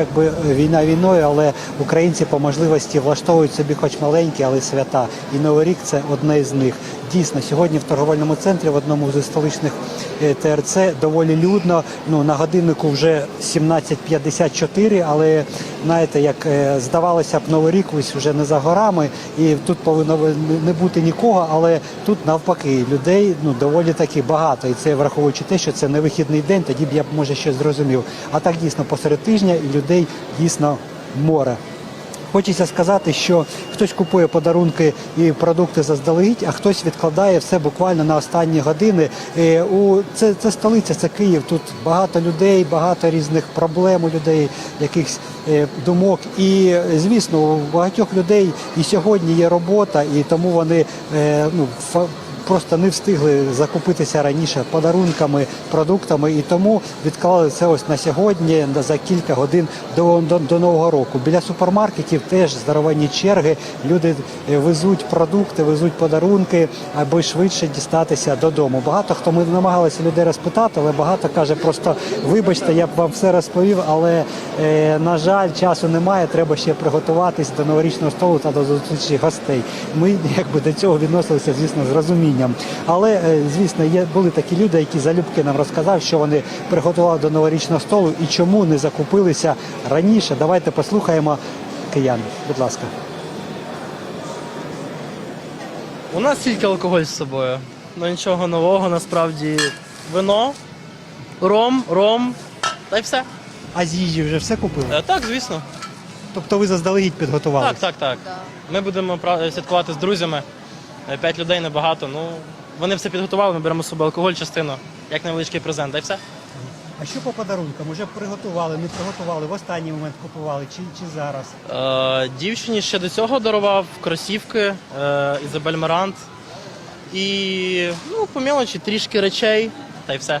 Якби війна війною, але українці по можливості влаштовують собі хоч маленькі, але свята. І Новий рік це одне з них. Дійсно, сьогодні в торговельному центрі в одному зі столичних е, ТРЦ доволі людно. Ну на годиннику вже 17.54, але знаєте, як е, здавалося б, новий рік ось вже не за горами, і тут повинно не бути нікого, але тут навпаки людей ну доволі таки багато. І це враховуючи те, що це не вихідний день, тоді б я може щось зрозумів. А так дійсно посеред тижня і людей дійсно море. Хочеться сказати, що хтось купує подарунки і продукти заздалегідь, а хтось відкладає все буквально на останні години. Е, У це, це столиця, це Київ. Тут багато людей, багато різних проблем у людей, якихось е, думок. І звісно, у багатьох людей і сьогодні є робота, і тому вони е, ну просто не встигли закупитися раніше подарунками, продуктами, і тому відклали це ось на сьогодні, за кілька годин до, до, до нового року. Біля супермаркетів теж здоровенні черги. Люди е, везуть продукти, везуть подарунки, аби швидше дістатися додому. Багато хто ми намагалися людей розпитати, але багато каже просто вибачте, я б вам все розповів, але е, на жаль, часу немає. Треба ще приготуватись до новорічного столу та до зустрічі гостей. Ми якби до цього відносилися, звісно, з розумінням. Але е, звісно, є були такі люди, які залюбки нам розказав, що вони приготували до новорічного столу і чому не закупилися раніше. Давайте послухаємо киян. Будь ласка. У нас тільки алкоголь з собою. Ну нічого нового, насправді. Вино, ром, ром, та й все. А з їжі вже все купили? Е, Так, звісно. Тобто ви заздалегідь підготувалися? Так, так, так. Ми будемо пра- святкувати з друзями. Е, П'ять людей небагато. Ну, вони все підготували, ми беремо з собою алкоголь, частину, як невеличкий презент, та й все. А що по подарункам? Уже приготували, не приготували, в останній момент купували чи, чи зараз? Е, дівчині ще до цього дарував кросівки, е, Ізабель Марант. І ну, по мілочі трішки речей, та й все.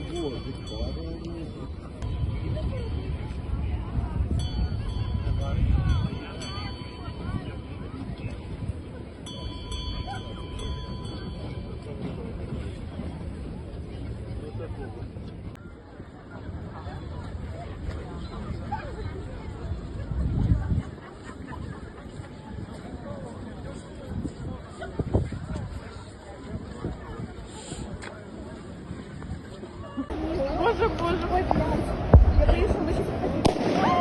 voou de fora. Agora Боже, боже мой! Я боюсь, що ми щось